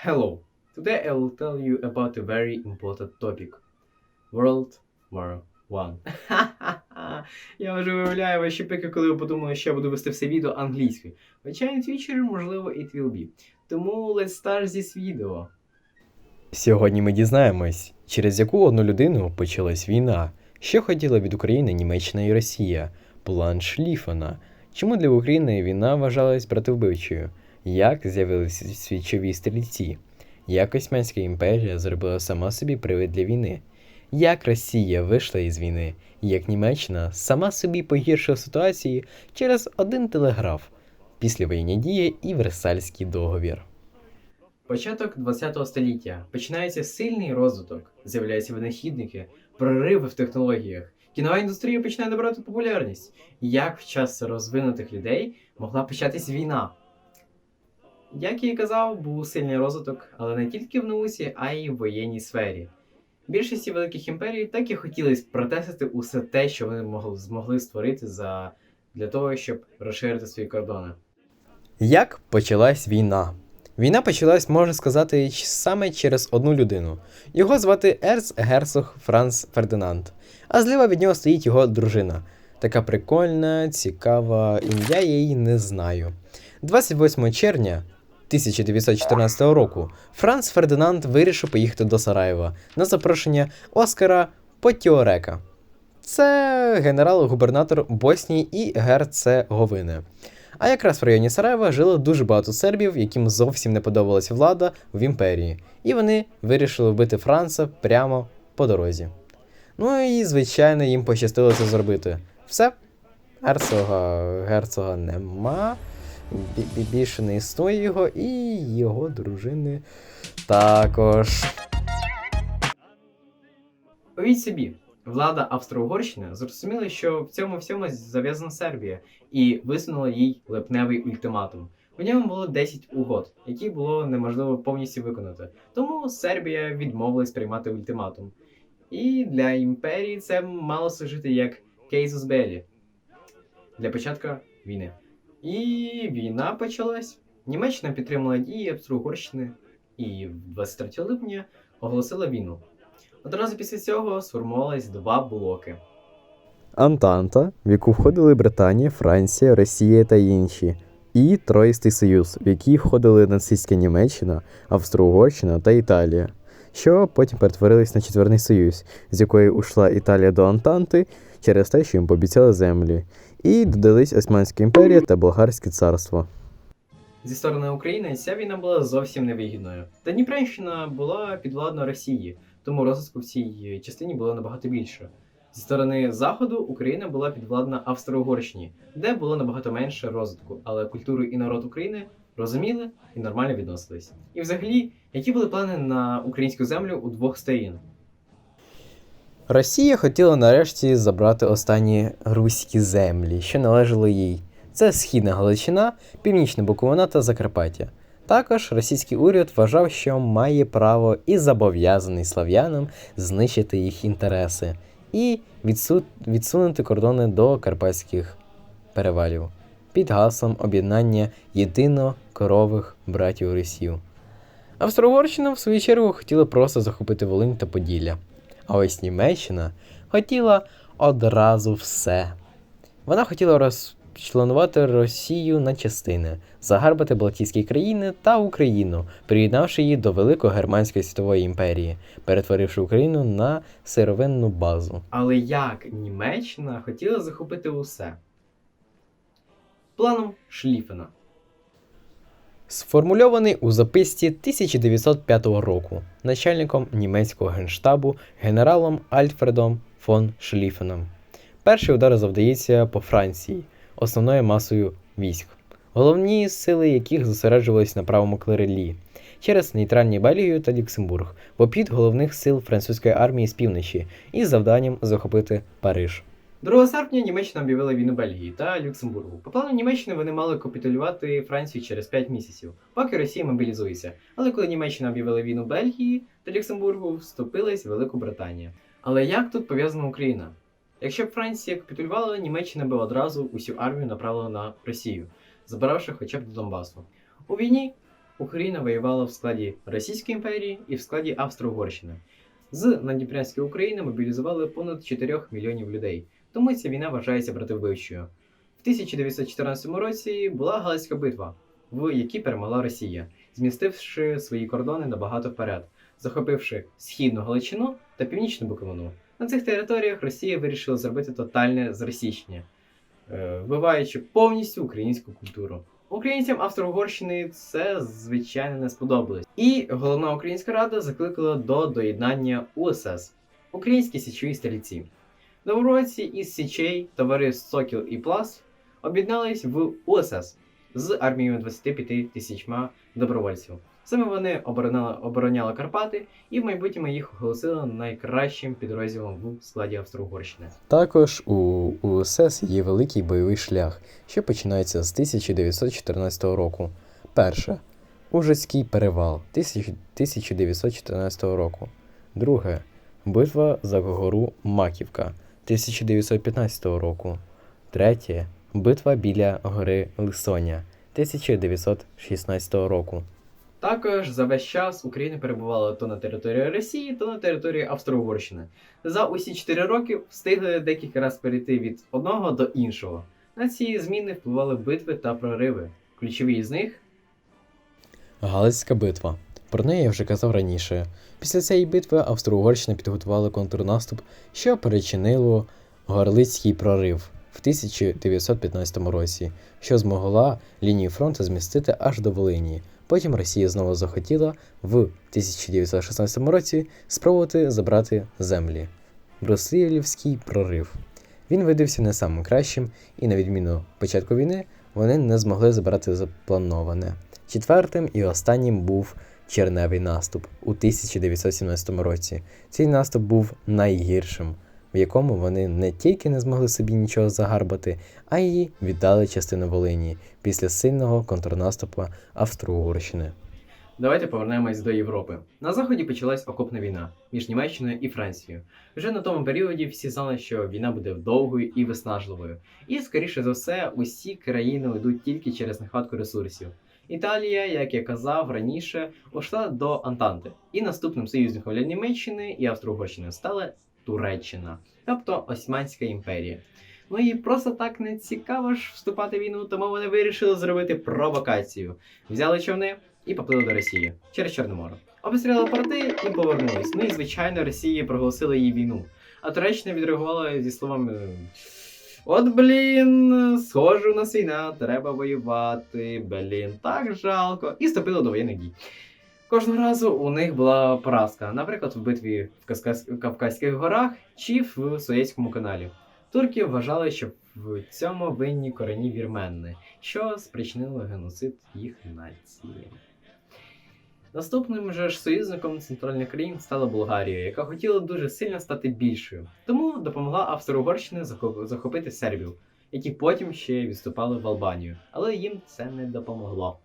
Hello. Today I will tell you about a very important topic. World War One. Я вже виявляю ваші пики, коли ви подумали, що я буду вести все відео англійською. Хоча in future, можливо, it will be. Тому let's start this video. Сьогодні ми дізнаємось, через яку одну людину почалась війна, що хотіла від України Німеччина і Росія, план Шліфена, чому для України війна вважалась братовбивчою, як з'явилися свічові стрільці, як Османська імперія зробила сама собі привид для війни, як Росія вийшла із війни, як Німеччина сама собі погіршила ситуацію через один телеграф, післявоєнні дії і Версальський договір. Початок 20 століття. Починається сильний розвиток, з'являються винахідники, прориви в технологіях. Кінова індустрія починає набирати популярність. Як в час розвинутих людей могла початись війна? Як я і казав, був сильний розвиток, але не тільки в науці, а й в воєнній сфері. Більшості великих імперій так і хотілося протестити усе те, що вони могли, змогли створити за, для того, щоб розширити свої кордони. Як почалась війна? Війна почалась, можна сказати, саме через одну людину. Його звати Ерц Герцог Франц Фердинанд. А зліва від нього стоїть його дружина. Така прикольна, цікава, ім'я я її не знаю. 28 червня 1914 року Франц Фердинанд вирішив поїхати до Сараєва на запрошення Оскара Потіорека. Це генерал-губернатор Боснії і Герцеговини. А якраз в районі Сараєва жило дуже багато сербів, яким зовсім не подобалася влада в імперії, і вони вирішили вбити Франца прямо по дорозі. Ну і, звичайно, їм пощастило це зробити. Все, герцога, герцога нема, більше не існує його, і його дружини також. Уявіть собі, влада Австро-Угорщини зрозуміла, що в цьому всьому зав'язана Сербія, і висунула їй липневий ультиматум. У ньому було 10 угод, які було неможливо повністю виконати. Тому Сербія відмовилась приймати ультиматум. І для імперії це мало служити як кейсус белі для початку війни. І війна почалась. Німеччина підтримала дії Австро-Угорщини і 23 липня оголосила війну. Одразу після цього сформувались два блоки. Антанта, в яку входили Британія, Франція, Росія та інші, і Троїстий Союз, в який входили нацистська Німеччина, Австро-Угорщина та Італія, що потім перетворились на Четверний Союз, з якої ушла Італія до Антанти через те, що їм пообіцяли землі, і додались Османська імперія та Болгарське царство. Зі сторони України ця війна була зовсім невигідною. Дніпрянщина була підвладна Росії, тому розвитку в цій частині було набагато більше. Зі сторони Заходу Україна була підвладна Австро-Угорщині, де було набагато менше розвитку, але культуру і народ України розуміли і нормально відносились. І взагалі, які були плани на українську землю у двох сторін? Росія хотіла нарешті забрати останні руські землі, що належали їй. Це Східна Галичина, Північна Буковина та Закарпаття. Також російський уряд вважав, що має право і зобов'язаний слав'янам знищити їх інтереси і відсу... відсунути кордони до карпатських перевалів під гаслом об'єднання єдино-корових братів Росію. Австро-Угорщина, в свою чергу, хотіла просто захопити Волинь та Поділля. А ось Німеччина хотіла одразу все. Вона хотіла розчленувати Росію на частини, загарбати Балтійські країни та Україну, приєднавши її до Великої Германської світової імперії, перетворивши Україну на сировинну базу. Але як Німеччина хотіла захопити усе? Планом Шліфена. Сформульований у записці 1905 року начальником німецького генштабу генералом Альфредом фон Шліфеном. Перший удар завдається по Франції, основною масою військ, головні сили яких зосереджувались на правому клерелі через нейтральні Бельгію та Люксембург в обхід головних сил французької армії з півночі із завданням захопити Париж. 2 серпня Німеччина об'явила війну Бельгії та Люксембургу. По плану Німеччини вони мали капітулювати Францію через 5 місяців, поки Росія мобілізується. Але коли Німеччина об'явила війну Бельгії та Люксембургу, вступилась Велика Британія. Але як тут пов'язана Україна? Якщо б Франція капітулювала, Німеччина би одразу усю армію направила на Росію, забиравши хоча б до Донбасу. У війні Україна воювала в складі Російської імперії і в складі Австро-Угорщини. З Надніпрянської України мобілізували понад 4 мільйонів людей, тому ця війна вважається братовбивчою. В 1914 році була Галицька битва, в якій перемогла Росія, змістивши свої кордони набагато вперед, захопивши східну Галичину та північну Буковину. На цих територіях Росія вирішила зробити тотальне зросійщення, е, вбиваючи повністю українську культуру. Українцям Австро-Угорщини це звичайно не сподобалось. І головна українська рада закликала до доєднання УСС Українські січові стрільці. Добровольці із Січей, товариств Сокіл і Плас об'єднались в УСС з армією 25 тисячма добровольців. Саме вони обороняли, обороняли Карпати і в майбутньому їх оголосили найкращим підрозділом в складі Австро-Угорщини. Також у УСС є великий бойовий шлях, що починається з 1914 року. Перше. Ужицький перевал 1914 року. Друге. Битва за гору Маківка 1915 року. Третє. Битва біля гори Лисоня 1916 року. Також за весь час Україна перебувала то на території Росії, то на території Австро-Угорщини. За усі 4 роки встигли декілька разів перейти від одного до іншого. На ці зміни впливали битви та прориви. Ключові з них Галицька битва. Про неї я вже казав раніше. Після цієї битви Австро-Угорщина підготувала контрнаступ, що перечинило Горлицький прорив в 1915 році, що змогла лінію фронту змістити аж до Волині. Потім Росія знову захотіла в 1916 році спробувати забрати землі. Брусилівський прорив. Він видався не самим кращим, і на відміну початку війни вони не змогли забрати заплановане. Четвертим і останнім був черневий наступ у 1917 році. Цей наступ був найгіршим, в якому вони не тільки не змогли собі нічого загарбати, а й віддали частину Волині після сильного контрнаступу Австро-Угорщини. Давайте повернемось до Європи. На заході почалась окопна війна між Німеччиною і Францією. Вже на тому періоді всі знали, що війна буде довгою і виснажливою. І, скоріше за все, усі країни йдуть тільки через нехватку ресурсів. Італія, як я казав раніше, ушла до Антанти, і наступним союзником для Німеччини і Австро-Угорщини стала Туреччина, тобто Османська імперія. Ну і просто так не цікаво ж вступати в війну, тому вони вирішили зробити провокацію. Взяли човни і поплили до Росії через Чорне море. Порти і повернулись. Ну і звичайно, Росія проголосила їй війну. А Туреччина відреагувала зі словами: От блін, схоже, у нас війна, треба воювати. Блін, так жалко. І вступили до воєнних дій. Кожного разу у них була поразка, наприклад, в битві в Кавказ- Кавказьких горах чи в Суєцькому каналі. Турки вважали, що в цьому винні корені вірменни, що спричинило геноцид їх нації. Наступним же ж союзником центральних країн стала Болгарія, яка хотіла дуже сильно стати більшою, тому допомогла Австро-Угорщині захоп- захопити Сербію, які потім ще відступали в Албанію, але їм це не допомогло.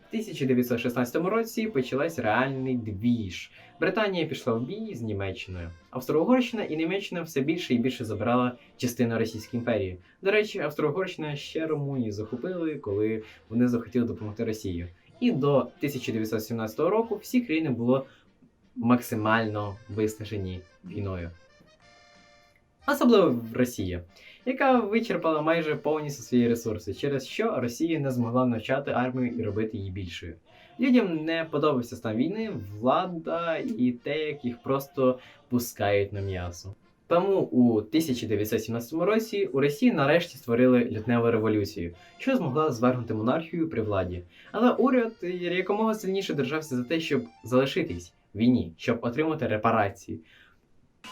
В 1916 році почалась реальний двіж. Британія пішла в бій з Німеччиною. Австро-Угорщина і Німеччина все більше і більше забирала частину Російської імперії. До речі, Австро-Угорщина ще Румунію захопили, коли вони захотіли допомогти Росії. І до 1917 року всі країни були максимально виснажені війною. Особливо Росія, яка вичерпала майже повністю свої ресурси, через що Росія не змогла навчати армію і робити її більшою. Людям не подобався стан війни, влада і те, як їх просто пускають на м'ясо. Тому у 1917 році у Росії нарешті створили лютневу революцію, що змогла звернути монархію при владі. Але уряд якомога сильніше держався за те, щоб залишитись в війні, щоб отримати репарації.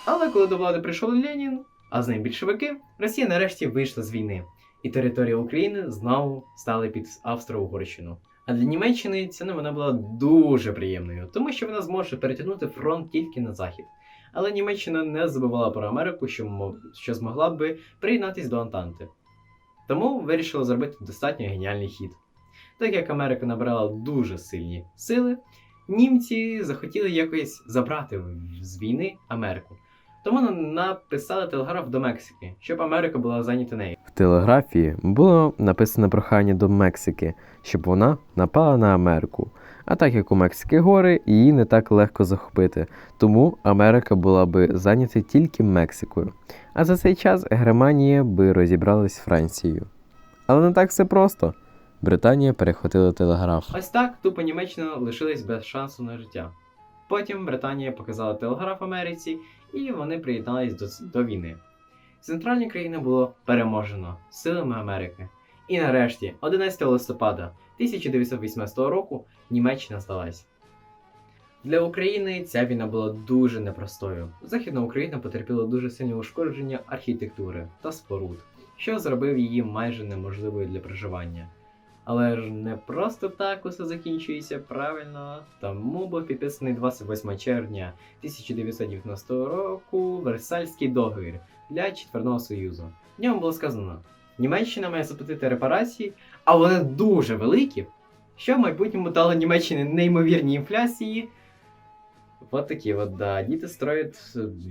Але коли до влади прийшов Ленін, а з ним більшовики, Росія нарешті вийшла з війни, і територія України знову стали під Австро-Угорщину. А для Німеччини ця новина була дуже приємною, тому що вона зможе перетягнути фронт тільки на захід. Але Німеччина не забувала про Америку, що, що змогла би приєднатись до Антанти. Тому вирішила зробити достатньо геніальний хід. Так як Америка набрала дуже сильні сили, німці захотіли якось забрати з війни Америку. Тому на- написали телеграф до Мексики, щоб Америка була зайнята нею. В телеграфії було написано прохання до Мексики, щоб вона напала на Америку. А так як у Мексики гори, її не так легко захопити, тому Америка була би зайнята тільки Мексикою. А за цей час Германія би розібралась з Францією. Але не так все просто. Британія перехватила телеграф. Ось так тупо Німеччина лишилась без шансу на життя. Потім Британія показала телеграф Америці, і вони приєднались до, до війни. Центральні країни було переможено силами Америки. І нарешті, 11 листопада 1918 року, Німеччина здалась. Для України ця війна була дуже непростою. Західна Україна потерпіла дуже сильне ушкодження архітектури та споруд, що зробив її майже неможливою для проживання. Але ж не просто так усе закінчується правильно. Тому був підписаний 28 червня 1990 року Версальський договір для Четверного Союзу. В ньому було сказано: Німеччина має заплатити репарації, а вони дуже великі, що в майбутньому дало Німеччині неймовірні інфляції. От такі от, да, діти строять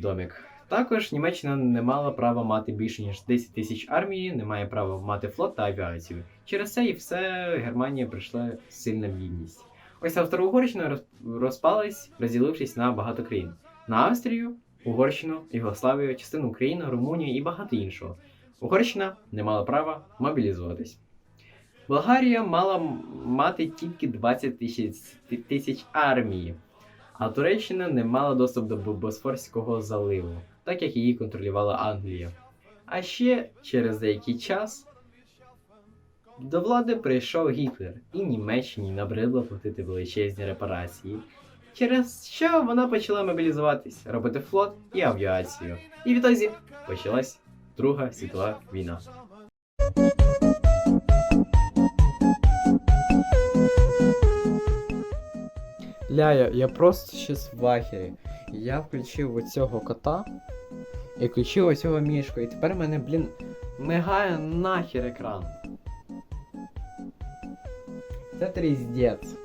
домик. Також Німеччина не мала права мати більше ніж 10 тисяч армії, не має права мати флот та авіацію. Через це і все Германія прийшла сильна в єдність. Ось Австро-Угорщина розпалась, розділившись на багато країн: на Австрію, Угорщину, Югославію, частину України, Румунію і багато іншого. Угорщина не мала права мобілізуватись. Болгарія мала мати тільки 20 тисяч, армії, а Туреччина не мала доступ до Босфорського заливу, так як її контролювала Англія. А ще через деякий час до влади прийшов Гітлер, і Німеччині набридло платити величезні репарації, через що вона почала мобілізуватись, робити флот і авіацію. І відтоді почалась Друга світова війна. Ляя, я просто щас в ахері. Я включив оцього кота і включив оцього мішку. І тепер мене, блін, мигає нахер екран. Це тріздець.